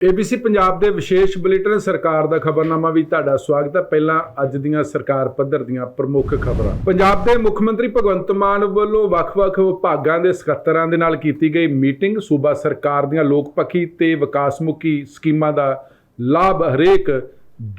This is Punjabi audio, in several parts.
ABC ਪੰਜਾਬ ਦੇ ਵਿਸ਼ੇਸ਼ ਬੁਲੇਟਿਨ ਸਰਕਾਰ ਦਾ ਖਬਰਨਾਮਾ ਵੀ ਤੁਹਾਡਾ ਸਵਾਗਤ ਹੈ। ਪਹਿਲਾਂ ਅੱਜ ਦੀਆਂ ਸਰਕਾਰ ਪੱਧਰ ਦੀਆਂ ਪ੍ਰਮੁੱਖ ਖਬਰਾਂ। ਪੰਜਾਬ ਦੇ ਮੁੱਖ ਮੰਤਰੀ ਭਗਵੰਤ ਮਾਨ ਵੱਲੋਂ ਵੱਖ-ਵੱਖ ਵਿਭਾਗਾਂ ਦੇ ਸਕੱਤਰਾਂ ਦੇ ਨਾਲ ਕੀਤੀ ਗਈ ਮੀਟਿੰਗ। ਸੂਬਾ ਸਰਕਾਰ ਦੀਆਂ ਲੋਕਪੱਖੀ ਤੇ ਵਿਕਾਸਮੁਖੀ ਸਕੀਮਾਂ ਦਾ ਲਾਭ ਹਰੇਕ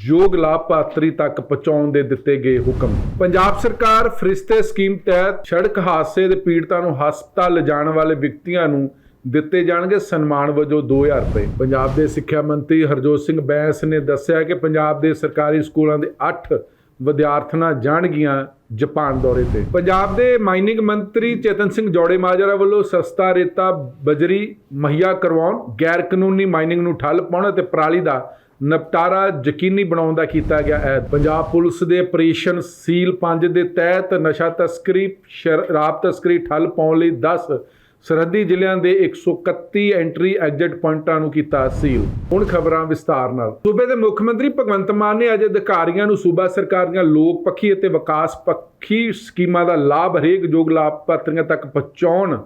ਯੋਗ ਲਾਭਪਾਤਰੀ ਤੱਕ ਪਹੁੰਚਾਉਣ ਦੇ ਦਿੱਤੇ ਗਏ ਹੁਕਮ। ਪੰਜਾਬ ਸਰਕਾਰ ਫਰਿਸ਼ਤੇ ਸਕੀਮ ਤਹਿਤ ਸੜਕ ਹਾਦਸੇ ਦੇ ਪੀੜਤਾਂ ਨੂੰ ਹਸਪਤਾਲ ਲਿਜਾਣ ਵਾਲੇ ਵਿਅਕਤੀਆਂ ਨੂੰ ਦਿੱਤੇ ਜਾਣਗੇ ਸਨਮਾਨ ਵਜੋਂ 2000 ਰੁਪਏ। ਪੰਜਾਬ ਦੇ ਸਿੱਖਿਆ ਮੰਤਰੀ ਹਰਜੋਤ ਸਿੰਘ ਬੈਂਸ ਨੇ ਦੱਸਿਆ ਕਿ ਪੰਜਾਬ ਦੇ ਸਰਕਾਰੀ ਸਕੂਲਾਂ ਦੇ 8 ਵਿਦਿਆਰਥਣਾਂ ਜਾਣਗੀਆਂ ਜਾਪਾਨ ਦੌਰੇ ਤੇ। ਪੰਜਾਬ ਦੇ ਮਾਈਨਿੰਗ ਮੰਤਰੀ ਚੇਤਨ ਸਿੰਘ ਜੋੜੇ ਮਾਜਰਾ ਵੱਲੋਂ ਸਸਤਾ ਰੇਤਾ ਬਜਰੀ ਮੁਹੱਈਆ ਕਰਵਾਉਣ ਗੈਰ ਕਾਨੂੰਨੀ ਮਾਈਨਿੰਗ ਨੂੰ ਠੱਲ ਪਾਉਣ ਅਤੇ ਪਰਾਲੀ ਦਾ ਨਿਪਟਾਰਾ ਯਕੀਨੀ ਬਣਾਉਣ ਦਾ ਕੀਤਾ ਗਿਆ ਹੈ ਪੰਜਾਬ ਪੁਲਿਸ ਦੇ ਆਪਰੇਸ਼ਨ ਸੀਲ 5 ਦੇ ਤਹਿਤ ਨਸ਼ਾ ਤਸਕਰੀ ਸ਼ਰਾਬ ਤਸਕਰੀ ਠੱਲ ਪਾਉਣ ਲਈ 10 ਸਰਹੱਦੀ ਜ਼ਿਲ੍ਹਿਆਂ ਦੇ 131 ਐਂਟਰੀ ਐਗਜ਼ਿਟ ਪੁਆਇੰਟਾਂ ਨੂੰ ਕੀਤਾ ਸੀਲ। ਹੁਣ ਖਬਰਾਂ ਵਿਸਤਾਰ ਨਾਲ। ਸੂਬੇ ਦੇ ਮੁੱਖ ਮੰਤਰੀ ਭਗਵੰਤ ਮਾਨ ਨੇ ਅੱਜ ਅਧਿਕਾਰੀਆਂ ਨੂੰ ਸੂਬਾ ਸਰਕਾਰ ਦੀਆਂ ਲੋਕ ਪੱਖੀ ਅਤੇ ਵਿਕਾਸ ਪੱਖੀ ਸਕੀਮਾਂ ਦਾ ਲਾਭ ਹਰੇਕ ਯੋਗ ਲਾਭਪਾਤਰੀਆਂ ਤੱਕ ਪਹੁੰਚਾਉਣ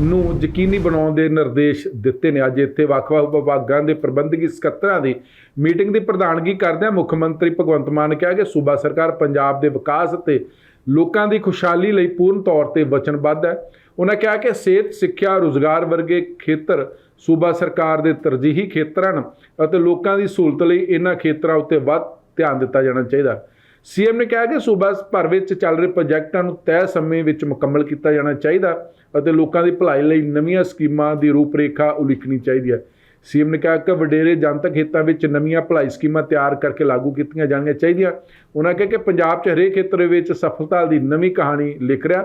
ਨੂੰ ਯਕੀਨੀ ਬਣਾਉਣ ਦੇ ਨਿਰਦੇਸ਼ ਦਿੱਤੇ ਨੇ। ਅੱਜ ਇੱਥੇ ਵੱਖ-ਵੱਖ ਵਿਭਾਗਾਂ ਦੇ ਪ੍ਰਬੰਧਕੀ ਸਕੱਤਰਾਂ ਦੀ ਮੀਟਿੰਗ ਦੀ ਪ੍ਰਧਾਨਗੀ ਕਰਦਿਆਂ ਮੁੱਖ ਮੰਤਰੀ ਭਗਵੰਤ ਮਾਨ ਨੇ ਕਿਹਾ ਕਿ ਸੂਬਾ ਸਰਕਾਰ ਪੰਜਾਬ ਦੇ ਵਿਕਾਸ ਅਤੇ ਲੋਕਾਂ ਦੀ ਖੁਸ਼ਹਾਲੀ ਲਈ ਪੂਰਨ ਤੌਰ ਤੇ ਵਚਨਬੱਧ ਹੈ। ਉਹਨਾਂ ਕਿਹਾ ਕਿ ਸਿਹਤ, ਸਿੱਖਿਆ, ਰੋਜ਼ਗਾਰ ਵਰਗੇ ਖੇਤਰ ਸੂਬਾ ਸਰਕਾਰ ਦੇ ਤਰਜੀਹੀ ਖੇਤਰ ਹਨ ਅਤੇ ਲੋਕਾਂ ਦੀ ਸਹੂਲਤ ਲਈ ਇਹਨਾਂ ਖੇਤਰਾਂ ਉੱਤੇ ਵੱਧ ਧਿਆਨ ਦਿੱਤਾ ਜਾਣਾ ਚਾਹੀਦਾ ਸੀਐਮ ਨੇ ਕਿਹਾ ਕਿ ਸੂਬਾ ਭਰ ਵਿੱਚ ਚੱਲ ਰਹੇ ਪ੍ਰੋਜੈਕਟਾਂ ਨੂੰ ਤੈਅ ਸਮੇਂ ਵਿੱਚ ਮੁਕੰਮਲ ਕੀਤਾ ਜਾਣਾ ਚਾਹੀਦਾ ਅਤੇ ਲੋਕਾਂ ਦੀ ਭਲਾਈ ਲਈ ਨਵੀਆਂ ਸਕੀਮਾਂ ਦੀ ਰੂਪਰੇਖਾ ਉਲੀਕਣੀ ਚਾਹੀਦੀ ਹੈ। ਸੀਐਮ ਨੇ ਕਿਹਾ ਕਿ ਵਡੇਰੇ ਜਨਤਕ ਹਿੱਤਾਂ ਵਿੱਚ ਨਵੀਆਂ ਭਲਾਈ ਸਕੀਮਾਂ ਤਿਆਰ ਕਰਕੇ ਲਾਗੂ ਕੀਤੀਆਂ ਜਾਣੀਆਂ ਚਾਹੀਦੀਆਂ। ਉਹਨਾਂ ਕਿਹਾ ਕਿ ਪੰਜਾਬ 'ਚ ਹਰੇਕ ਖੇਤਰ ਵਿੱਚ ਸਫਲਤਾ ਦੀ ਨਵੀਂ ਕਹਾਣੀ ਲਿਖ ਰਿਹਾ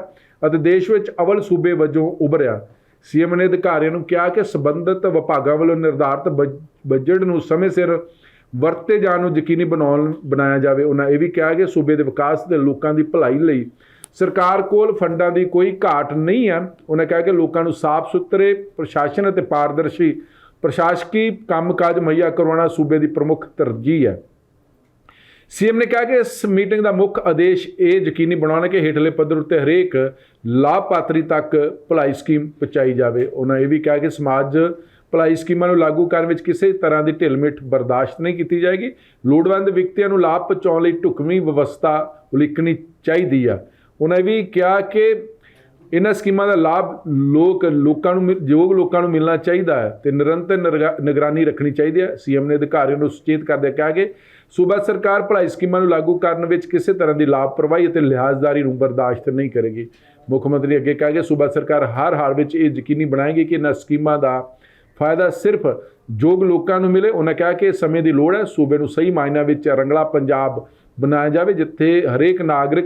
ਅਤੇ ਦੇਸ਼ ਵਿੱਚ ਅਵਲ ਸੂਬੇ ਵਜੋਂ ਉਭਰਿਆ। ਸੀਐਮ ਨੇ ਅਧਿਕਾਰੀਆਂ ਨੂੰ ਕਿਹਾ ਕਿ ਸਬੰਧਤ ਵਿਭਾਗਾਂ ਵੱਲੋਂ ਨਿਰਧਾਰਤ ਬਜ- ਬਜਟ ਨੂੰ ਸਮੇਂ ਸਿਰ ਵਰਤੇ ਜਾਣ ਨੂੰ ਯਕੀਨੀ ਬਣਾਉਣ, ਬਣਾਇਆ ਜਾਵੇ। ਉਹਨਾਂ ਇਹ ਵੀ ਕਿਹਾ ਕਿ ਸੂਬੇ ਦੇ ਵਿਕਾਸ ਤੇ ਲੋਕਾਂ ਦੀ ਭਲਾਈ ਲਈ ਸਰਕਾਰ ਕੋਲ ਫੰਡਾਂ ਦੀ ਕੋਈ ਘਾਟ ਨਹੀਂ ਹੈ। ਉਹਨਾਂ ਕਿਹਾ ਕਿ ਲੋਕਾਂ ਨੂੰ ਸਾਫ਼ ਸੁਥਰੇ ਪ੍ਰਸ਼ਾਸਨ ਅਤੇ ਪਾਰਦਰਸ਼ੀ ਪ੍ਰਸ਼ਾਸਕੀ ਕੰਮਕਾਜ ਮੁਹੱਈਆ ਕਰਵਾਉਣਾ ਸੂਬੇ ਦੀ ਪ੍ਰਮੁੱਖ ਤਰਜੀਹ ਹੈ। ਸੀਐਮ ਨੇ ਕਿਹਾ ਕਿ ਇਸ ਮੀਟਿੰਗ ਦਾ ਮੁੱਖ ਆਦੇਸ਼ ਇਹ ਯਕੀਨੀ ਬਣਾਉਣਾ ਕਿ ਹੇਠਲੇ ਪੱਧਰ ਉੱਤੇ ਹਰੇਕ ਲਾਭਪਾਤਰੀ ਤੱਕ ਭਲਾਈ ਸਕੀਮ ਪਹੁੰਚਾਈ ਜਾਵੇ। ਉਹਨਾਂ ਇਹ ਵੀ ਕਿਹਾ ਕਿ ਸਮਾਜ ਭਲਾਈ ਸਕੀਮਾਂ ਨੂੰ ਲਾਗੂ ਕਰਨ ਵਿੱਚ ਕਿਸੇ ਤਰ੍ਹਾਂ ਦੀ ਢਿੱਲਮਿੱਠ ਬਰਦਾਸ਼ਤ ਨਹੀਂ ਕੀਤੀ ਜਾਏਗੀ। ਲੋੜਵੰਦ ਵਿਅਕਤੀਆਂ ਨੂੰ ਲਾਭ ਪਹੁੰਚਾਉਣ ਲਈ ਢੁਕਵੀਂ ਵਿਵਸਥਾ ਉਲੀਕਣੀ ਚਾਹੀਦੀ ਆ ਉਹਨਾਂ ਇਹ ਵੀ ਕਿਹਾ ਕਿ ਇਹਨਾਂ ਸਕੀਮਾਂ ਦਾ ਲਾਭ ਲੋਕ, ਲੋਕਾਂ ਨੂੰ ਮਿਲ- ਯੋਗ ਲੋਕਾਂ ਨੂੰ ਮਿਲਣਾ ਚਾਹੀਦਾ ਹੈ ਤੇ ਨਿਰੰਤਰ ਨਿਰਗਾ- ਨਿਗਰਾਨੀ ਰੱਖਣੀ ਚਾਹੀਦੀ ਹੈ। ਸੀਐਮ ਨੇ ਅਧਿਕਾਰੀਆਂ ਨੂੰ ਸੁਚੇਤ ਕਰਦੇ ਕਿਹਾ ਕਿ ਸੂਬਾ ਸਰਕਾਰ ਭਲਾਈ ਸਕੀਮਾਂ ਨੂੰ ਲਾਗੂ ਕਰਨ ਵਿੱਚ ਕਿਸੇ ਤਰ੍ਹਾਂ ਦੀ ਲਾਪਰਵਾਹੀ ਅਤੇ ਲਿਹਾਜ਼ਦਾਰੀ ਨੂੰ ਬਰਦਾਸ਼ਤ ਨਹੀਂ ਕਰੇਗੀ। ਮੁੱਖ ਮੰਤਰੀ ਅੱਗੇ ਕਿਹਾ ਕਿ ਸੂਬਾ ਸਰਕਾਰ ਹਰ ਹਾਲ ਵਿੱਚ ਇਹ ਯਕੀਨੀ ਬਣਾਏਗੀ ਕਿ ਇਹਨਾਂ ਸਕੀਮਾਂ ਦਾ ਫਾਇਦਾ ਸਿਰਫ ਯੋਗ ਲੋਕਾਂ ਨੂੰ ਮਿਲੇ। ਉਹਨਾਂ ਕਿਹਾ ਕਿ ਸਮੇਂ ਦੀ ਲੋੜ ਹੈ ਸੂਬੇ ਨੂੰ ਸਹੀ ਮਾਇਨਾ ਵਿੱਚ ਰੰਗਲਾ ਪੰਜਾਬ ਬਣਾਇਆ ਜਾਵੇ, ਜਿੱਥੇ ਹਰੇਕ ਨਾਗਰਿਕ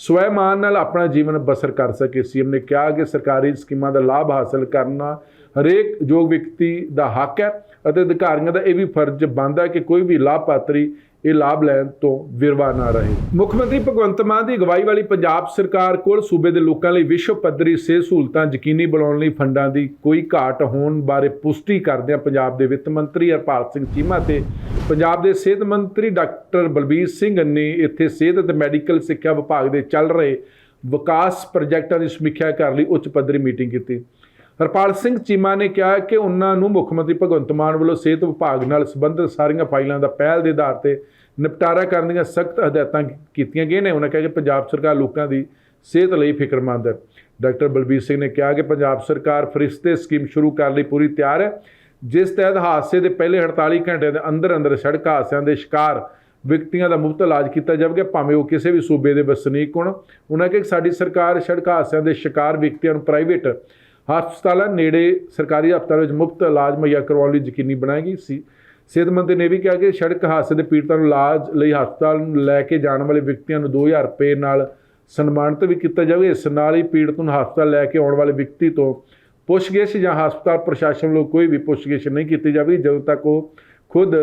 ਸਵੈਮਾਨ ਨਾਲ ਆਪਣਾ ਜੀਵਨ ਬਸਰ ਕਰ ਸਕੇ। ਸੀਐਮ ਨੇ ਕਿਹਾ ਕਿ ਸਰਕਾਰੀ ਸਕੀਮਾਂ ਦਾ ਲਾਭ ਹਾਸਲ ਕਰਨਾ ਹਰੇਕ ਯੋਗ ਵਿਅਕਤੀ ਦਾ ਹੱਕ ਹੈ ਅਤੇ ਅਧਿਕਾਰੀਆਂ ਦਾ ਇਹ ਵੀ ਫਰਜ਼ ਬਣਦਾ ਹੈ ਕਿ ਕੋਈ ਵੀ ਲਾਭਪਾਤਰੀ ਇਹ ਲਾਭ ਲੈਣ ਤੋਂ ਵਿਰਵਾ ਨਾ ਰਹੇ। ਮੁੱਖ ਮੰਤਰੀ ਭਗਵੰਤ ਮਾਨ ਦੀ ਅਗਵਾਈ ਵਾਲੀ ਪੰਜਾਬ ਸਰਕਾਰ ਕੋਲ ਸੂਬੇ ਦੇ ਲੋਕਾਂ ਲਈ ਵਿਸ਼ਵ ਪੱਧਰੀ ਸਿਹਤ ਸਹੂਲਤਾਂ ਯਕੀਨੀ ਬਣਾਉਣ ਲਈ ਫੰਡਾਂ ਦੀ ਕੋਈ ਘਾਟ ਹੋਣ ਬਾਰੇ ਪੁਸ਼ਟੀ ਕਰਦਿਆਂ ਪੰਜਾਬ ਦੇ ਵਿੱਤ ਮੰਤਰੀ ਹਰਪਾਲ ਸਿੰਘ ਚੀਮਾ ਤੇ ਪੰਜਾਬ ਦੇ ਸਿਹਤ ਮੰਤਰੀ ਡਾਕਟਰ ਬਲਬੀਰ ਸਿੰਘ ਨੇ ਇੱਥੇ ਸਿਹਤ ਅਤੇ ਮੈਡੀਕਲ ਸਿੱਖਿਆ ਵਿਭਾਗ ਦੇ ਚੱਲ ਰਹੇ ਵਿਕਾਸ ਪ੍ਰੋਜੈਕਟਾਂ ਦੀ ਸਮੀਖਿਆ ਕਰਨ ਲਈ ਉੱਚ ਪੱਧਰੀ ਮੀਟਿੰਗ ਕੀਤੀ। ਹਰਪਾਲ ਸਿੰਘ ਚੀਮਾ ਨੇ ਕਿਹਾ ਕਿ ਉਹਨਾਂ ਨੂੰ ਮੁੱਖ ਮੰਤਰੀ ਭਗਵੰਤ ਮਾਨ ਵੱਲੋਂ ਸਿਹਤ ਵਿਭਾਗ ਨਾਲ ਸੰਬੰਧਿਤ ਸਾਰੀਆਂ ਫਾਈਲਾਂ ਦਾ ਪਹਿਲ ਦੇ ਆਧਾਰ ਤੇ ਨਿਪਟਾਰਾ ਕਰਨ ਦੀਆਂ ਸਖਤ ਹਦਾਇਤਾਂ ਕੀਤੀਆਂ ਗਈਆਂ ਨੇ। ਉਹਨਾਂ ਕਿਹਾ ਕਿ ਪੰਜਾਬ ਸਰਕਾਰ ਲੋਕਾਂ ਦੀ ਸਿਹਤ ਲਈ ਫਿਕਰਮੰਦ ਹੈ। ਡਾਕਟਰ ਬਲਬੀਰ ਸਿੰਘ ਨੇ ਕਿਹਾ ਕਿ ਪੰਜਾਬ ਸਰਕਾਰ ਫਰਿਸ਼ਤੇ ਸਕੀਮ ਸ਼ੁਰੂ ਕਰਨ ਲਈ ਪੂਰੀ ਤਿਆਰ ਹੈ, ਜਿਸ ਤਹਿਤ ਹਾਦਸੇ ਦੇ ਪਹਿਲੇ 48 ਘੰਟਿਆਂ ਦੇ ਅੰਦਰ ਅੰਦਰ ਸੜਕ ਹਾਦਸਿਆਂ ਦੇ ਸ਼ਿਕਾਰ ਵਿਅਕਤੀਆਂ ਦਾ ਮੁਫਤ ਇਲਾਜ ਕੀਤਾ ਜਾਵੇਗਾ, ਭਾਵੇਂ ਉਹ ਕਿਸੇ ਵੀ ਸੂਬੇ ਦੇ ਵਸਨੀਕ ਹੋਣ। ਉਹਨਾਂ ਕਿਹਾ ਕਿ ਸਾਡੀ ਸਰਕਾਰ ਸੜਕ ਹਾਦਸਿਆਂ ਦੇ ਸ਼ਿਕਾਰ ਵਿਅਕਤੀਆਂ ਨੂੰ ਪ੍ਰਾਈਵੇਟ ਹਸਪਤਾਲਾਂ ਨੇੜੇ ਸਰਕਾਰੀ ਹਸਪਤਾਲ ਵਿੱਚ ਮੁਫਤ ਇਲਾਜ ਮੁਹੱਈਆ ਕਰਵਾਉਣ ਲਈ ਯਕੀਨੀ ਬਣਾਏਗੀ। ਸੀ ਸਿਹਤ ਮੰਤਰੀ ਨੇ ਵੀ ਕਿਹਾ ਕਿ ਸੜਕ ਹਾਦਸੇ ਦੇ ਪੀੜਤਾਂ ਨੂੰ ਇਲਾਜ ਲਈ ਹਸਪਤਾਲ ਨੂੰ ਲੈ ਕੇ ਜਾਣ ਵਾਲੇ ਵਿਅਕਤੀਆਂ ਨੂੰ 2000 ਰੁਪਏ ਨਾਲ ਸਨਮਾਨਿਤ ਵੀ ਕੀਤਾ ਜਾਵੇ। ਇਸ ਨਾਲ ਹੀ ਪੀੜਤ ਨੂੰ ਹਸਪਤਾਲ ਲੈ ਕੇ ਆਉਣ ਵਾਲੇ ਵਿਅਕਤੀ ਤੋਂ ਪੁੱਛਗਿੱਛ ਜਾਂ ਹਸਪਤਾਲ ਪ੍ਰਸ਼ਾਸਨ ਵੱਲੋਂ ਕੋਈ ਵੀ ਪੁੱਛਗਿੱਛ ਨਹੀਂ ਕੀਤੀ ਜਾਵੇ ਜਦੋਂ ਤੱਕ ਉਹ ਖੁਦ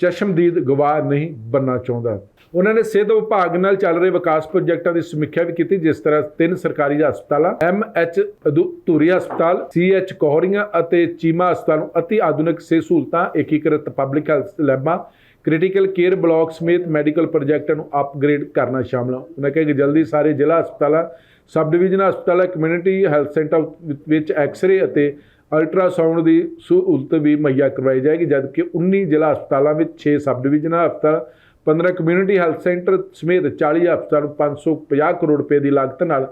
ਚਸ਼ਮਦੀਦ ਗਵਾਹ ਨਹੀਂ ਬਣਨਾ ਚਾਹੁੰਦਾ। ਉਹਨਾਂ ਨੇ ਸਿਹਤ ਵਿਭਾਗ ਨਾਲ ਚੱਲ ਰਹੇ ਵਿਕਾਸ ਪ੍ਰੋਜੈਕਟਾਂ ਦੀ ਸਮੀਖਿਆ ਵੀ ਕੀਤੀ, ਜਿਸ ਤਰ੍ਹਾਂ ਤਿੰਨ ਸਰਕਾਰੀ ਹਸਪਤਾਲਾਂ, ਐਮ ਐਚ ਧੂਰੀ ਹਸਪਤਾਲ, ਸੀ ਐਚ ਕੋਹਰੀਆਂ ਅਤੇ ਚੀਮਾ ਹਸਪਤਾਲ ਨੂੰ ਅਤੀ ਆਧੁਨਿਕ ਸਿਹਤ ਸਹੂਲਤਾਂ, ਏਕੀਕ੍ਰਿਤ ਪਬਲਿਕ ਹੈਲਥ ਲੈਬਾਂ ਕ੍ਰਿਟੀਕਲ ਕੇਅਰ ਬਲਾਕ ਸਮੇਤ ਮੈਡੀਕਲ ਪ੍ਰੋਜੈਕਟਾਂ ਨੂੰ ਅਪਗ੍ਰੇਡ ਕਰਨਾ ਸ਼ਾਮਲ ਹੈ ਉਹਨਾਂ ਕਿਹਾ ਕਿ ਜਲਦੀ ਸਾਰੇ ਜ਼ਿਲ੍ਹਾ ਹਸਪਤਾਲਾਂ ਸਬ ਡਿਵੀਜ਼ਨ ਹਸਪਤਾਲਾਂ ਕਮਿਊਨਿਟੀ ਹੈਲਥ ਸੈਂਟਰ ਵਿੱਚ ਐਕਸ-ਰੇ ਅਤੇ ਅਲਟਰਾਸਾਊਂਡ ਦੀ ਸਹੂਲਤ ਵੀ ਮੁਹੱਈਆ ਕਰਵਾਈ ਜਾਏਗੀ, ਜਦਕਿ 19 ਜ਼ਿਲ੍ਹਾ ਹਸਪਤਾਲਾਂ ਵਿੱਚ 6 ਸਬ ਡਿਵੀਜ਼ਨਲ ਹਸਪਤਾਲ 15 ਕਮਿਊਨਿਟੀ ਹੈਲਥ ਸੈਂਟਰ ਸਮੇਤ 40 ਹਸਪਤਾਲ ਨੂੰ 550 ਕਰੋੜ ਰੁਪਏ ਦੀ ਲਾਗਤ ਨਾਲ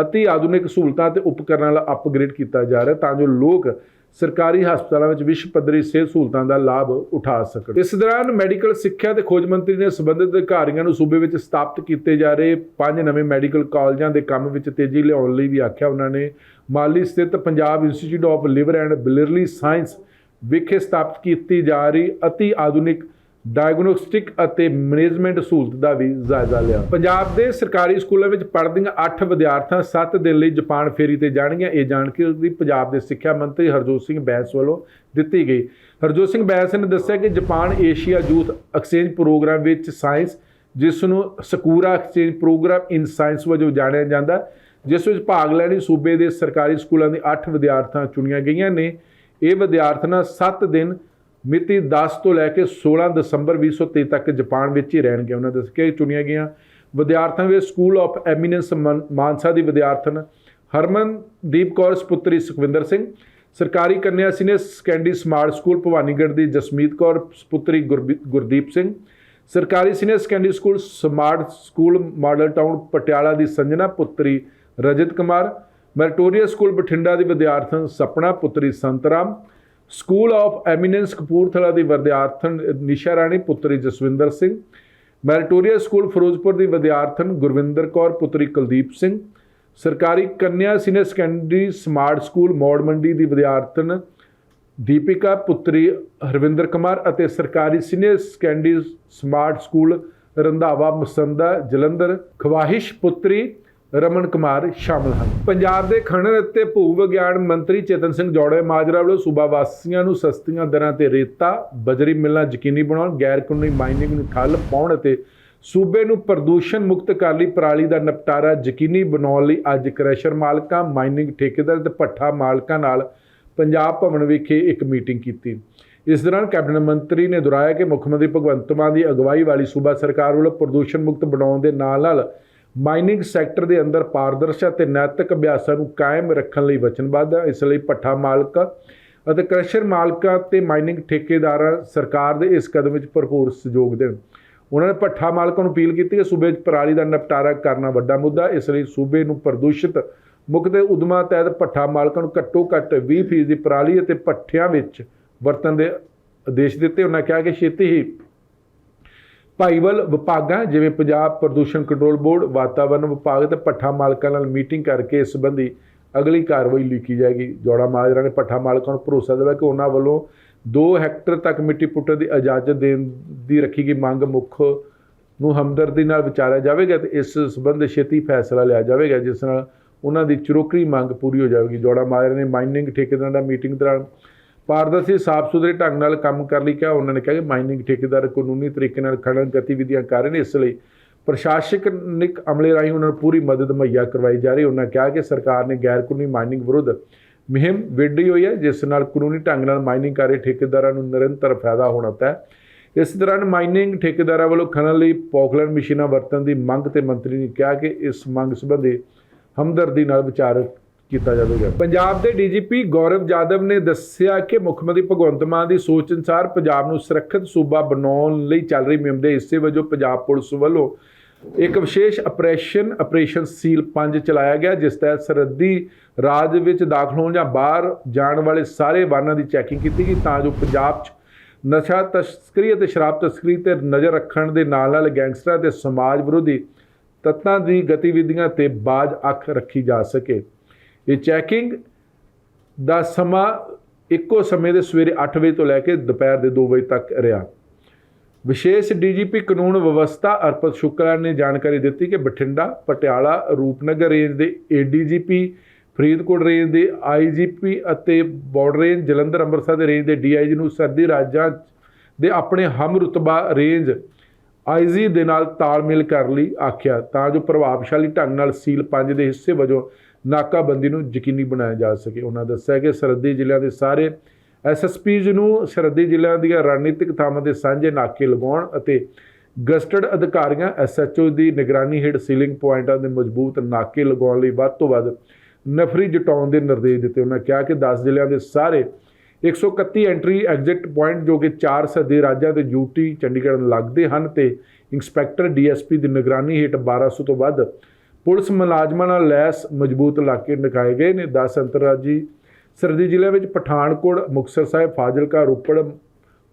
ਅਤੀ ਆਧੁਨਿਕ ਸਹੂਲਤਾਂ ਤੇ ਉਪਕਰਨਾਂ ਨਾਲ ਅਪਗ੍ਰੇਡ ਕੀਤਾ ਜਾ ਰਿਹਾ ਤਾਂ ਜੋ ਲੋਕ ਸਰਕਾਰੀ ਹਸਪਤਾਲਾਂ ਵਿੱਚ ਵਿਸ਼ਵ ਪੱਧਰੀ ਸਿਹਤ ਸਹੂਲਤਾਂ ਦਾ ਲਾਭ ਉਠਾ ਸਕਣ। ਇਸ ਦੌਰਾਨ ਮੈਡੀਕਲ ਸਿੱਖਿਆ ਤੇ ਖੋਜ ਮੰਤਰੀ ਨੇ ਸੰਬੰਧਿਤ ਅਧਿਕਾਰੀਆਂ ਨੂੰ ਸੂਬੇ ਵਿੱਚ ਸਥਾਪਿਤ ਕੀਤੇ ਜਾ ਰਹੇ ਪੰਜ ਨਵੇਂ ਮੈਡੀਕਲ ਕਾਲਜਾਂ ਦੇ ਕੰਮ ਵਿੱਚ ਤੇਜ਼ੀ ਲਿਆਉਣ ਲਈ ਵੀ ਆਖਿਆ। ਉਹਨਾਂ ਨੇ ਮਾਲੀ ਸਥਿਤ Punjab institute of liver and biliary science ਵਿਖੇ ਸਥਾਪਿਤ ਕੀਤੀ ਜਾ ਰਹੀ ਅਤੀ ਆਧੁਨਿਕ ਡਾਇਗਨੋਸਟਿਕ ਅਤੇ ਮੈਨੇਜਮੈਂਟ ਸਹੂਲਤ ਦਾ ਵੀ ਜਾਇਜ਼ਾ ਲਿਆ। ਪੰਜਾਬ ਦੇ ਸਰਕਾਰੀ ਸਕੂਲਾਂ ਵਿੱਚ ਪੜ੍ਹਦੀਆਂ 8 ਵਿਦਿਆਰਥਣਾਂ 7 ਦਿਨ ਲਈ ਜਾਪਾਨ ਫੇਰੀ ਤੇ ਜਾਣਗੀਆਂ। ਇਹ ਜਾਣਕਾਰੀ ਪੰਜਾਬ ਦੇ ਸਿੱਖਿਆ ਮੰਤਰੀ ਹਰਜੋਤ ਸਿੰਘ ਬੈਂਸ ਵੱਲੋਂ ਦਿੱਤੀ ਗਈ। ਹਰਜੋਤ ਸਿੰਘ ਬੈਂਸ ਨੇ ਦੱਸਿਆ ਕਿ Japan Asia youth exchange program ਵਿੱਚ ਸਾਇੰਸ, ਜਿਸ ਨੂੰ Sakura exchange program in science ਵਜੋਂ ਜਾਣਿਆ ਜਾਂਦਾ, ਜਿਸ ਵਿੱਚ ਭਾਗ ਲੈਣ ਲਈ ਸੂਬੇ ਦੇ ਸਰਕਾਰੀ ਸਕੂਲਾਂ ਦੇ 8 ਵਿਦਿਆਰਥਣਾਂ ਚੁਣੀਆਂ ਗਈਆਂ ਨੇ। ਇਹ ਵਿਦਿਆਰਥਣਾਂ 7 ਦਿਨ ਮਿਤੀ 10 ਤੋਂ ਲੈ ਕੇ 16 ਦਸੰਬਰ 2023 ਤੱਕ ਜਾਪਾਨ ਵਿੱਚ ਹੀ ਰਹਿਣਗੇ ਉਹਨਾਂ ਦੱਸਿਆ ਕਿ ਚੁਣੀਆਂ ਗਈਆਂ। ਵਿਦਿਆਰਥਣਾਂ ਵਿੱਚ ਸਕੂਲ ਆਫ ਐਮੀਨੈਂਸ ਮਨ- ਮਾਨਸਾ ਦੀ ਵਿਦਿਆਰਥਣ ਹਰਮਨਦੀਪ ਕੌਰ, ਸੁਪੁੱਤਰੀ ਸੁਖਵਿੰਦਰ ਸਿੰਘ। ਸਰਕਾਰੀ ਕੰਨਿਆ senior secondary smart school Bhawanigarh ਦੀ ਜਸਮੀਤ ਕੌਰ, ਸੁਪੁੱਤਰੀ ਗੁਰਬੀ- ਗੁਰਦੀਪ ਸਿੰਘ। ਸਰਕਾਰੀ senior secondary school smart school model town Patiala ਦੀ ਸੰਜਨਾ, ਪੁੱਤਰੀ ਰਜਤ ਕੁਮਾਰ। ਮੈਰੀਟੋਰੀਅਸ ਸਕੂਲ ਬਠਿੰਡਾ ਦੀ ਵਿਦਿਆਰਥਣ ਸਪਨਾ, ਪੁੱਤਰੀ Santram school of eminence Kapurthala ਦੀ ਵਿਦਿਆਰਥਣ ਨਿਸ਼ਾ ਰਾਣੀ ਪੁੱਤਰੀ ਜਸਵਿੰਦਰ ਸਿੰਘ ਮੈਰੀਟੋਰੀਅਸ ਸਕੂਲ ਫਿਰੋਜ਼ਪੁਰ ਦੀ ਵਿਦਿਆਰਥਣ ਗੁਰਵਿੰਦਰ ਕੌਰ ਪੁੱਤਰੀ ਕੁਲਦੀਪ ਸਿੰਘ ਸਰਕਾਰੀ ਕੰਨਿਆ senior secondary smart school Maur Mandi ਦੀ ਵਿਦਿਆਰਥਣ ਦੀਪਿਕਾ ਪੁੱਤਰੀ ਹਰਵਿੰਦਰ ਕੁਮਾਰ ਅਤੇ ਸਰਕਾਰੀ senior secondary smart school Randhawa Masanda Jalandhar Khwahish ਪੁੱਤਰੀ ਰਮਨ ਕੁਮਾਰ ਸ਼ਾਮਲ ਹਨ। ਪੰਜਾਬ ਦੇ ਖਣਨ ਅਤੇ ਭੂ ਵਿਗਿਆਨ ਮੰਤਰੀ ਚੇਤਨ ਸਿੰਘ ਜੋੜੇ ਮਾਜਰਾ ਵੱਲੋਂ ਸੂਬਾ ਵਾਸੀਆਂ ਨੂੰ ਸਸਤੀਆਂ ਦਰਾਂ ਤੇ ਰੇਤਾ, ਬਜਰੀ ਮਿਲਣਾ ਯਕੀਨੀ ਬਣਾਉਣ, ਗੈਰ ਕਾਨੂੰਨੀ ਮਾਈਨਿੰਗ ਨੂੰ ਠੱਲ ਪਾਉਣ ਅਤੇ ਸੂਬੇ ਨੂੰ ਪ੍ਰਦੂਸ਼ਣ ਮੁਕਤ ਕਰਨ ਲਈ ਪਰਾਲੀ ਦਾ ਨਿਪਟਾਰਾ ਯਕੀਨੀ ਬਣਾਉਣ ਲਈ ਅੱਜ ਕ੍ਰੈਸ਼ਰ ਮਾਲਕਾਂ, ਮਾਈਨਿੰਗ ਠੇਕੇਦਾਰ ਤੇ ਭੱਠਾ ਮਾਲਕਾਂ ਨਾਲ ਪੰਜਾਬ ਭਵਨ ਵਿਖੇ ਇੱਕ ਮੀਟਿੰਗ ਕੀਤੀ। ਇਸ ਦੌਰਾਨ ਕੈਬਨਿਟ ਮੰਤਰੀ ਨੇ ਦੁਹਰਾਇਆ ਕਿ ਮੁੱਖ ਮੰਤਰੀ ਭਗਵੰਤ ਮਾਨ ਦੀ ਅਗਵਾਈ ਵਾਲੀ ਸੂਬਾ ਸਰਕਾਰ ਵੱਲੋਂ ਪ੍ਰਦੂਸ਼ਣ ਮੁਕਤ ਬਣਾਉਣ ਦੇ ਨਾਲ ਨਾਲ ਮਾਈਨਿੰਗ ਸੈਕਟਰ ਦੇ ਅੰਦਰ ਪਾਰਦਰਸ਼ਤਾ ਤੇ ਨੈਤਿਕ ਅਭਿਆਸਾਂ ਨੂੰ ਕਾਇਮ ਰੱਖਣ ਲਈ ਵਚਨਬੱਧ ਹੈ। ਇਸ ਲਈ ਭੱਠਾ ਮਾਲਕ ਅਤੇ ਕ੍ਰਸ਼ਰ ਮਾਲਕਾਂ ਤੇ ਮਾਈਨਿੰਗ ਠੇਕੇਦਾਰਾਂ ਸਰਕਾਰ ਦੇ ਇਸ ਕਦਮ ਵਿੱਚ ਭਰਪੂਰ ਸਹਿਯੋਗ ਦੇਣ। ਉਹਨਾਂ ਨੇ ਭੱਠਾ ਮਾਲਕਾਂ ਨੂੰ ਅਪੀਲ ਕੀਤੀ ਕਿ ਸੂਬੇ 'ਚ ਪਰਾਲੀ ਦਾ ਨਿਪਟਾਰਾ ਕਰਨਾ ਵੱਡਾ ਮੁੱਦਾ ਇਸ ਲਈ ਸੂਬੇ ਨੂੰ ਪ੍ਰਦੂਸ਼ਿਤ ਮੁਕਤ ਦੇ ਉਦਮਾਂ ਤਹਿਤ ਭੱਠਾ ਮਾਲਕਾਂ ਨੂੰ ਘੱਟੋ ਘੱਟ 20% ਦੀ ਪਰਾਲੀ ਅਤੇ ਭੱਠਿਆਂ ਵਿੱਚ ਵਰਤਣ ਦੇ ਆਦੇਸ਼ ਦਿੱਤੇ। ਉਹਨਾਂ ਕਿਹਾ ਕਿ ਛੇਤੀ ਹੀ ਭਾਈਵਾਲ ਵਿਭਾਗਾਂ, ਜਿਵੇਂ ਪੰਜਾਬ ਪ੍ਰਦੂਸ਼ਣ ਕੰਟਰੋਲ ਬੋਰਡ ਵਾਤਾਵਰਣ ਵਿਭਾਗ ਤੇ ਭੱਠਾ ਮਾਲਕਾਂ ਨਾਲ ਮੀਟਿੰਗ ਕਰਕੇ ਇਸ ਸੰਬੰਧੀ ਅਗਲੀ ਕਾਰਵਾਈ ਲਿਖੀ ਜਾਏਗੀ। ਜੋੜਾ ਮਾਜਰਾ ਨੇ ਭੱਠਾ ਮਾਲਕਾਂ ਨੂੰ ਭਰੋਸਾ ਦਿਵਾਇਆ ਕਿ ਉਹਨਾਂ ਵੱਲੋਂ 2 ਹੈਕਟਰ ਤੱਕ ਮਿੱਟੀ ਪੁੱਟਣ ਦੀ ਇਜਾਜ਼ਤ ਦੇਣ ਦੀ ਰੱਖੀ ਗਈ ਮੰਗ ਮੁੱਖ ਨੂੰ ਹਮਦਰਦੀ ਨਾਲ ਵਿਚਾਰਿਆ ਜਾਵੇਗਾ ਤੇ ਇਸ ਸੰਬੰਧ ਛੇਤੀ ਫੈਸਲਾ ਲਿਆ ਜਾਵੇਗਾ, ਜਿਸ ਨਾਲ ਉਹਨਾਂ ਦੀ ਚੁਰੋਕਰੀ ਮੰਗ ਪੂਰੀ ਹੋ ਜਾਵੇਗੀ। ਜੋੜਾ ਮਾਜਰਾ ਨੇ ਮਾਈਨਿੰਗ ਠੇਕੇਦਾਰਾਂ ਦਾ ਮੀਟਿੰਗ ਦੌਰਾਨ ਪਾਰਦਰਸ਼ੀ ਸਾਫ਼ ਸੁਥਰੇ ਢੰਗ ਨਾਲ ਕੰਮ ਕਰਨ ਲਈ ਕਿਹਾ। ਉਹਨਾਂ ਨੇ ਕਿਹਾ ਕਿ ਮਾਈਨਿੰਗ ਠੇਕੇਦਾਰ ਕਾਨੂੰਨੀ ਤਰੀਕੇ ਨਾਲ ਖਣਨ ਗਤੀਵਿਧੀਆਂ ਕਰ ਰਹੇ ਨੇ। ਇਸ ਲਈ ਪ੍ਰਸ਼ਾਸਨਿਕ ਅਮਲੇ ਰਾਹੀਂ ਉਹਨਾਂ ਨੂੰ ਪੂਰੀ ਮਦਦ ਮੁਹੱਈਆ ਕਰਵਾਈ ਜਾ ਰਹੀ ਉਹਨਾਂ ਕਿਹਾ ਕਿ ਸਰਕਾਰ ਨੇ ਗੈਰ ਕਾਨੂੰਨੀ ਮਾਈਨਿੰਗ ਵਿਰੁੱਧ ਮੁਹਿੰਮ ਵਿੱਢੀ ਹੋਈ ਹੈ, ਜਿਸ ਨਾਲ ਕਾਨੂੰਨੀ ਢੰਗ ਨਾਲ ਮਾਈਨਿੰਗ ਕਰ ਰਹੇ ਠੇਕੇਦਾਰਾਂ ਨੂੰ ਨਿਰੰਤਰ ਫਾਇਦਾ ਹੋਣਾ ਤੈਅ ਇਸ ਦੌਰਾਨ ਮਾਈਨਿੰਗ ਠੇਕੇਦਾਰਾਂ ਵੱਲੋਂ ਖਣਨ ਲਈ ਪੌਕਲੈਂਡ ਮਸ਼ੀਨਾਂ ਵਰਤਣ ਦੀ ਮੰਗ ਤੇ ਮੰਤਰੀ ਨੇ ਕਿਹਾ ਕਿ ਇਸ ਮੰਗ ਸੰਬੰਧੀ ਹਮਦਰਦੀ ਨਾਲ ਵਿਚਾਰ ਕੀਤਾ ਜਾਵੇਗਾ। ਪੰਜਾਬ ਦੇ ਡੀਜੀਪੀ ਗੌਰਵ ਜਾਦਵ ਨੇ ਦੱਸਿਆ ਕਿ ਮੁੱਖ ਮੰਤਰੀ ਭਗਵੰਤ ਮਾਨ ਦੀ ਸੋਚ ਅਨੁਸਾਰ ਪੰਜਾਬ ਨੂੰ ਸੁਰੱਖਿਅਤ ਸੂਬਾ ਬਣਾਉਣ ਲਈ ਚੱਲ ਰਹੀ ਮੁਹਿੰਮ ਦੇ ਹਿੱਸੇ ਵਜੋਂ ਪੰਜਾਬ ਪੁਲਿਸ ਵੱਲੋਂ ਇੱਕ ਵਿਸ਼ੇਸ਼ ਆਪਰੇਸ਼ਨ ਆਪਰੇਸ਼ਨ ਸੀਲ 5 ਚਲਾਇਆ ਗਿਆ, ਜਿਸ ਤਹਿਤ ਸਰਹੱਦੀ ਰਾਜ ਵਿੱਚ ਦਾਖਲ ਹੋਣ ਜਾਂ ਬਾਹਰ ਜਾਣ ਵਾਲੇ ਸਾਰੇ ਵਾਹਨਾਂ ਦੀ ਚੈਕਿੰਗ ਕੀਤੀ ਗਈ ਤਾਂ ਜੋ ਪੰਜਾਬ 'ਚ ਨਸ਼ਾ ਤਸਕਰੀ ਅਤੇ ਸ਼ਰਾਬ ਤਸਕਰੀ ਤੇ ਨਜ਼ਰ ਰੱਖਣ ਦੇ ਨਾਲ ਨਾਲ ਗੈਂਗਸਟਰਾਂ ਤੇ ਸਮਾਜ ਵਿਰੋਧੀ ਤੱਤਾਂ ਦੀ ਗਤੀਵਿਧੀਆਂ ਤੇ ਬਾਜ਼ ਅੱਖ ਰੱਖੀ ਜਾ ਸਕੇ। ਇਹ ਚੈਕਿੰਗ ਦਾ ਸਮਾਂ ਇੱਕੋ ਸਮੇਂ ਦੇ ਸਵੇਰੇ 8 ਵਜੇ ਤੋਂ ਲੈ ਕੇ ਦੁਪਹਿਰ ਦੇ 2 ਵਜੇ ਤੱਕ ਰਿਹਾ। ਵਿਸ਼ੇਸ਼ ਡੀਜੀਪੀ ਕਾਨੂੰਨ ਵਿਵਸਥਾ ਅਰਪਤ ਸ਼ੁਕਲਾ ਨੇ ਜਾਣਕਾਰੀ ਦਿੱਤੀ ਕਿ ਬਠਿੰਡਾ, ਪਟਿਆਲਾ, ਰੂਪਨਗਰ ਰੇਂਜ ਦੇ ਏਡੀਜੀਪੀ, ਫਰੀਦਕੋਟ ਰੇਂਜ ਦੇ ਆਈਜੀਪੀ ਅਤੇ ਬਾਰਡਰ ਰੇਂਜ ਜਲੰਧਰ, ਅੰਮ੍ਰਿਤਸਰ ਦੇ ਰੇਂਜ ਦੇ ਡੀਆਈਜੀ ਨੂੰ ਸਰਦੀ ਰਾਜਾਂ ਦੇ ਆਪਣੇ ਹਮ ਰੁਤਬਾ ਰੇਂਜ ਆਈਜੀ ਦੇ ਨਾਲ ਤਾਲਮੇਲ ਕਰਨ ਲਈ ਆਖਿਆ। ਤਾਂ ਜੋ ਪ੍ਰਭਾਵਸ਼ਾਲੀ ਢੰਗ ਨਾਲ ਸੀਲ 5 ਦੇ ਹਿੱਸੇ ਵਜੋਂ ਨਾਕਾਬੰਦੀ ਨੂੰ ਯਕੀਨੀ ਬਣਾਇਆ ਜਾ ਸਕੇ। ਉਹਨਾਂ ਦੱਸਿਆ ਕਿ ਸਰਹੱਦੀ ਜ਼ਿਲ੍ਹਿਆਂ ਦੇ ਸਾਰੇ ਐਸਐਸਪੀਜ਼ ਨੂੰ ਸਰਹੱਦੀ ਜ਼ਿਲ੍ਹਿਆਂ ਦੀਆਂ ਰਣਨੀਤਿਕ ਥਾਵਾਂ ਦੇ ਸਾਂਝੇ ਨਾਕੇ ਲਗਾਉਣ ਅਤੇ ਗਸਟਡ ਅਧਿਕਾਰੀਆਂ ਐਸਐਚਓ ਦੀ ਨਿਗਰਾਨੀ ਹੇਠ ਸੀਲਿੰਗ ਪੁਆਇੰਟਾਂ ਦੇ ਮਜ਼ਬੂਤ ਨਾਕੇ ਲਗਾਉਣ ਲਈ ਵੱਧ ਤੋਂ ਵੱਧ ਨਫਰੀ ਜਟਾਉਣ ਦੇ ਨਿਰਦੇਸ਼ ਦਿੱਤੇ। ਉਹਨਾਂ ਕਿਹਾ ਕਿ 10 ਜ਼ਿਲ੍ਹਿਆਂ ਦੇ ਸਾਰੇ 131 ਐਂਟਰੀ ਐਗਜ਼ਿਟ ਪੁਆਇੰਟ, ਜੋ ਕਿ 4 ਸਦੇ ਰਾਜਾਂ ਤੇ ਯੂਟੀ ਚੰਡੀਗੜ੍ਹ ਲੱਗਦੇ ਹਨ ਤੇ ਇੰਸਪੈਕਟਰ ਡੀਐਸਪੀ ਦੀ ਨਿਗਰਾਨੀ ਹੇਠ 1200 ਤੋਂ ਵੱਧ ਪੁਲਿਸ ਮੁਲਾਜ਼ਮਾਂ ਨਾਲ ਲੈਸ ਮਜ਼ਬੂਤ ਇਲਾਕੇ ਨਿਕਾਏ ਗਏ ਨੇ। 10 ਅੰਤਰਰਾਜੀ ਸਰਦੀ ਜ਼ਿਲ੍ਹੇ ਵਿੱਚ ਪਠਾਨਕੋਟ, ਮੁਕਤਸਰ ਸਾਹਿਬ, ਫਾਜ਼ਿਲਕਾ, ਰੋਪੜ,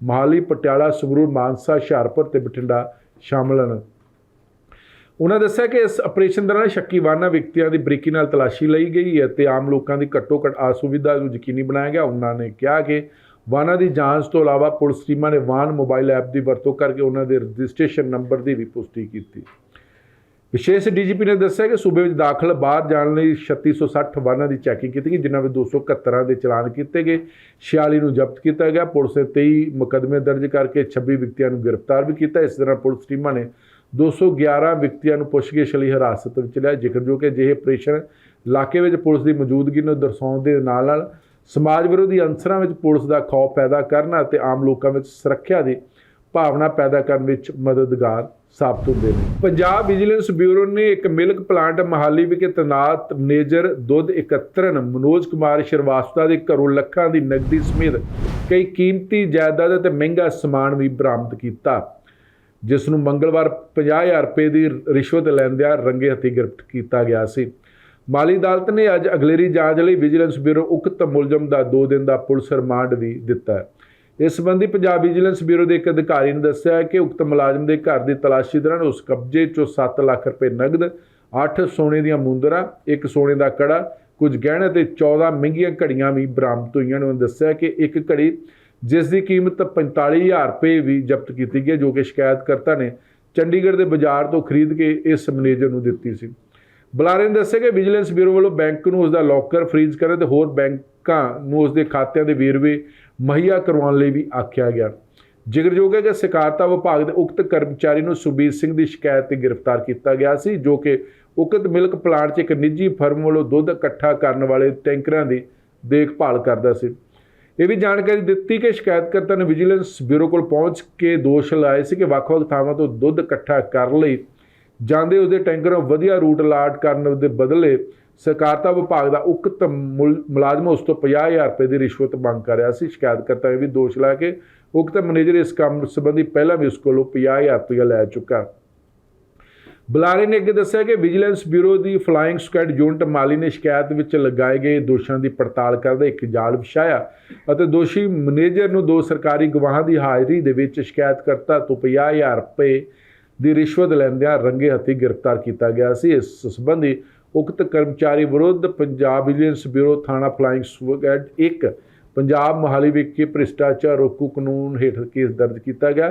ਮਹਾਲੀ, ਪਟਿਆਲਾ, ਸੰਗਰੂਰ, ਮਾਨਸਾ, ਹੁਸ਼ਿਆਰਪੁਰ ਤੇ ਬਠਿੰਡਾ ਸ਼ਾਮਲ ਹਨ। ਉਹਨਾਂ ਦੱਸਿਆ ਕਿ ਇਸ ਆਪਰੇਸ਼ਨ ਦੌਰਾਨ ਸ਼ੱਕੀ ਵਾਹਨਾਂ ਵਿਅਕਤੀਆਂ ਦੀ ਬਰੀਕੀ ਨਾਲ ਤਲਾਸ਼ੀ ਲਈ ਗਈ ਹੈ ਤੇ ਆਮ ਲੋਕਾਂ ਦੀ ਘੱਟੋ ਘੱਟ ਅਸੁਵਿਧਾ ਨੂੰ ਯਕੀਨੀ ਬਣਾਇਆ ਗਿਆ। ਉਹਨਾਂ ਨੇ ਕਿਹਾ ਕਿ ਵਾਹਨਾਂ ਦੀ ਜਾਂਚ ਤੋਂ ਇਲਾਵਾ ਪੁਲਿਸ ਟੀਮਾਂ ਨੇ ਵਾਹਨ ਮੋਬਾਈਲ ਐਪ ਦੀ ਵਰਤੋਂ ਕਰਕੇ ਉਹਨਾਂ ਦੇ ਰਜਿਸਟ੍ਰੇਸ਼ਨ ਨੰਬਰ ਦੀ ਵੀ ਪੁਸ਼ਟੀ ਕੀਤੀ। ਵਿਸ਼ੇਸ਼ ਡੀਜੀਪੀ ਨੇ ਦੱਸਿਆ ਕਿ ਸੂਬੇ ਵਿੱਚ ਦਾਖਲ ਬਾਹਰ ਜਾਣ ਲਈ 3660 ਵਾਹਨਾਂ ਦੀ ਚੈਕਿੰਗ ਕੀਤੀ ਗਈ, ਜਿਨ੍ਹਾਂ ਵਿੱਚ 271 ਦੇ ਚਲਾਨ ਕੀਤੇ ਗਏ। 46 ਨੂੰ ਜ਼ਬਤ ਕੀਤਾ ਗਿਆ। ਪੁਲਿਸ ਨੇ 23 ਮੁਕੱਦਮੇ ਦਰਜ ਕਰਕੇ 26 ਵਿਅਕਤੀਆਂ ਨੂੰ ਗ੍ਰਿਫਤਾਰ ਵੀ ਕੀਤਾ। ਇਸ ਤਰ੍ਹਾਂ ਪੁਲਿਸ ਟੀਮਾਂ ਨੇ 211 ਵਿਅਕਤੀਆਂ ਨੂੰ ਪੁੱਛਗਿੱਛ ਲਈ ਹਿਰਾਸਤ ਵਿੱਚ ਲਿਆ। ਜ਼ਿਕਰਯੋਗ ਹੈ ਜਿਹੇ ਆਪਰੇਸ਼ਨ ਇਲਾਕੇ ਵਿੱਚ ਪੁਲਿਸ ਦੀ ਮੌਜੂਦਗੀ ਨੂੰ ਦਰਸਾਉਣ ਦੇ ਨਾਲ ਨਾਲ ਸਮਾਜ ਵਿਰੋਧੀ ਅੰਸਰਾਂ ਵਿੱਚ ਪੁਲਿਸ ਦਾ ਖੌਫ ਪੈਦਾ ਕਰਨਾ ਅਤੇ ਆਮ ਲੋਕਾਂ ਵਿੱਚ ਸੁਰੱਖਿਆ ਦੀ ਭਾਵਨਾ ਪੈਦਾ ਕਰਨ ਵਿੱਚ ਮਦਦਗਾਰ ਸਾਬਤ ਹੁੰਦੇ ਨੇ। ਪੰਜਾਬ ਵਿਜੀਲੈਂਸ ਬਿਊਰੋ ਨੇ ਇੱਕ ਮਿਲਕ ਪਲਾਂਟ ਮਹਾਲੀ ਵਿਖੇ ਤੈਨਾਤ ਮੈਨੇਜਰ ਦੁੱਧ ਇਕੱਤਰਨ ਮਨੋਜ ਕੁਮਾਰ ਸ਼ਰਵਾਸਤਾ ਦੇ ਘਰੋਂ ਲੱਖਾਂ ਦੀ ਨਕਦੀ ਸਮੇਤ ਕਈ ਕੀਮਤੀ ਜਾਇਦਾਦ ਅਤੇ ਮਹਿੰਗਾ ਸਮਾਨ ਵੀ ਬਰਾਮਦ ਕੀਤਾ। ਜਿਸ ਨੂੰ ਮੰਗਲਵਾਰ 50000 ਰੁਪਏ ਦੀ ਰਿਸ਼ਵਤ ਲੈਂਦਿਆਂ ਰੰਗੇ ਹੱਥੀਂ ਗ੍ਰਿਫਤ ਕੀਤਾ ਗਿਆ ਸੀ। ਮਾਲੀ ਅਦਾਲਤ ਨੇ ਅੱਜ ਅਗਲੇਰੀ ਜਾਂਚ ਲਈ ਵਿਜੀਲੈਂਸ ਬਿਊਰੋ ਉਕਤ ਮੁਲਜ਼ਮ ਦਾ 2 ਦਿਨ ਦਾ ਪੁਲਿਸ ਰਿਮਾਂਡ ਵੀ ਦਿੱਤਾ ਹੈ। ਇਸ ਸੰਬੰਧੀ ਪੰਜਾਬ ਵਿਜੀਲੈਂਸ ਬਿਊਰੋ ਦੇ ਇੱਕ ਅਧਿਕਾਰੀ ਨੇ ਦੱਸਿਆ ਕਿ ਉਕਤ ਮੁਲਾਜ਼ਮ ਦੇ ਘਰ ਦੀ ਤਲਾਸ਼ੀ ਦੌਰਾਨ ਉਸ ਕਬਜ਼ੇ 'ਚੋਂ 7 ਲੱਖ ਰੁਪਏ ਨਗਦ 8 ਸੋਨੇ ਦੀਆਂ ਮੁੰਦਰਾਂ ਇੱਕ ਸੋਨੇ ਦਾ ਕੜਾ ਕੁਝ ਗਹਿਣੇ ਤੇ 14 ਮਹਿੰਗੀਆਂ ਘੜੀਆਂ ਵੀ ਬਰਾਮਦ ਹੋਈਆਂ ਨੇ। ਉਹਨਾਂ ਦੱਸਿਆ ਕਿ ਇੱਕ ਘੜੀ ਜਿਸ ਦੀ ਕੀਮਤ 45000 ਰੁਪਏ ਵੀ ਜ਼ਬਤ ਕੀਤੀ ਗਈ ਹੈ, ਜੋ ਕਿ ਸ਼ਿਕਾਇਤਕਰਤਾ ਨੇ ਚੰਡੀਗੜ੍ਹ ਦੇ ਬਾਜ਼ਾਰ ਤੋਂ ਖਰੀਦ ਕੇ ਇਸ ਮੈਨੇਜਰ ਨੂੰ ਦਿੱਤੀ ਸੀ। ਬੁਲਾਰੇ ਨੇ ਦੱਸਿਆ ਕਿ ਵਿਜੀਲੈਂਸ ਬਿਊਰੋ ਵੱਲੋਂ ਬੈਂਕ ਨੂੰ ਉਸ ਦਾ ਲੋਕਰ ਫ੍ਰੀਜ਼ ਕਰਨ ਤੇ ਹੋਰ ਬੈਂਕਾਂ ਨੂੰ ਉਸ ਦੇ ਖਾਤਿਆਂ ਦੇ ਵੇਰਵੇ ਮੁਹੱਈਆ ਕਰਵਾਉਣ ਲਈ ਵੀ ਆਖਿਆ ਗਿਆ। ਜ਼ਿਕਰਯੋਗ ਹੈ ਕਿ ਸਹਿਕਾਰਤਾ ਵਿਭਾਗ ਦੇ ਉਕਤ ਕਰਮਚਾਰੀ ਨੂੰ ਸੁਬੀਰ ਸਿੰਘ ਦੀ ਸ਼ਿਕਾਇਤ ਤੇ ਗ੍ਰਿਫਤਾਰ ਕੀਤਾ ਗਿਆ ਸੀ, ਜੋ ਕਿ ਉਕਤ ਮਿਲਕ ਪਲਾਂਟ 'ਚ ਇੱਕ ਨਿੱਜੀ ਫਰਮ ਵੱਲੋਂ ਦੁੱਧ ਇਕੱਠਾ ਕਰਨ ਵਾਲੇ ਟੈਂਕਰਾਂ ਦੀ ਦੇਖਭਾਲ ਕਰਦਾ ਸੀ। ਇਹ ਵੀ ਜਾਣਕਾਰੀ ਦਿੱਤੀ ਕਿ ਸ਼ਿਕਾਇਤਕਰਤਾ ਨੇ ਵਿਜੀਲੈਂਸ ਬਿਊਰੋ ਕੋਲ ਪਹੁੰਚ ਕੇ ਦੋਸ਼ ਲਾਏ ਸੀ ਕਿ ਵੱਖ-ਵੱਖ ਥਾਵਾਂ ਤੋਂ ਦੁੱਧ ਇਕੱਠਾ ਕਰਨ ਲਈ ਜਾਂਦੇ ਉਹਦੇ ਟੈਂਕਰਾਂ ਵਧੀਆ ਰੂਟ ਅਲਾਟ ਕਰਨ ਦੇ ਬਦਲੇ ਸਹਿਕਾਰਤਾ ਵਿਭਾਗ ਦਾ ਉਕਤ ਮੁਲ- ਮੁਲਾਜ਼ਮ ਉਸ ਤੋਂ 50000 ਰੁਪਏ ਦੀ ਰਿਸ਼ਵਤ ਮੰਗ ਕਰ ਰਿਹਾ ਸੀ, ਸ਼ਿਕਾਇਤਕਰਤਾ ਨੇ ਵੀ ਦੋਸ਼ ਲਾਇਆ ਕਿ ਉਕਤ ਮੈਨੇਜਰ ਇਸ ਕੰਮ ਸੰਬੰਧੀ ਪਹਿਲਾਂ ਵੀ ਉਸ ਕੋਲੋਂ 50000 ਰੁਪਏ ਲੈ ਚੁੱਕਾ। ਬੁਲਾਰੇ ਨੇ ਅੱਗੇ ਦੱਸਿਆ ਕਿ ਵਿਜੀਲੈਂਸ ਬਿਊਰੋ ਦੀ ਫਲਾਈਂਗ ਸਕੁਐਡ ਯੂਨਿਟ ਮਾਲੀ ਨੇ ਸ਼ਿਕਾਇਤ ਵਿੱਚ ਲਗਾਏ ਗਏ ਦੋਸ਼ਾਂ ਦੀ ਪੜਤਾਲ ਕਰਦਾ ਇੱਕ ਜਾਲ ਵਿਛਾਇਆ ਅਤੇ ਦੋਸ਼ੀ ਮੈਨੇਜਰ ਨੂੰ ਦੋ ਸਰਕਾਰੀ ਗਵਾਹਾਂ ਦੀ ਹਾਜ਼ਰੀ ਦੇ ਵਿੱਚ ਸ਼ਿਕਾਇਤਕਰਤਾ ਤੋਂ 50000 ਰੁਪਏ ਦੀ ਰਿਸ਼ਵਤ ਲੈਂਦਿਆਂ ਰੰਗੇ ਹੱਥੀਂ ਗ੍ਰਿਫਤਾਰ ਕੀਤਾ ਗਿਆ ਸੀ। ਇਸ ਸੰਬੰਧੀ ਉਕਤ ਕਰਮਚਾਰੀ ਵਿਰੁੱਧ ਪੰਜਾਬ ਵਿਜੀਲੈਂਸ ਬਿਊਰੋ ਥਾਣਾ ਫਲਾਈਂਗ ਸਕੁਐਡ 1 ਪੰਜਾਬ ਮੋਹਾਲੀ ਵਿਖੇ ਭ੍ਰਿਸ਼ਟਾਚਾਰ ਰੋਕੂ ਕਾਨੂੰਨ ਹੇਠ ਕੇਸ ਦਰਜ ਕੀਤਾ ਗਿਆ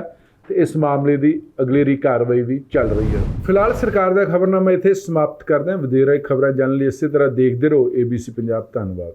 ਤੇ ਇਸ ਮਾਮਲੇ ਦੀ ਅਗਲੇਰੀ ਕਾਰਵਾਈ ਵੀ ਚੱਲ ਰਹੀ ਹੈ। ਫਿਲਹਾਲ ਸਰਕਾਰ ਦਾ ਖਬਰਨਾਮਾ ਇੱਥੇ ਸਮਾਪਤ ਕਰਦੇ ਹਾਂ। ਵਧੇਰੇ ਖਬਰਾਂ ਜਾਣਨ ਲਈ ਇਸੇ ਤਰ੍ਹਾਂ ਦੇਖਦੇ ਰਹੋ। ABC ਪੰਜਾਬ, ਧੰਨਵਾਦ।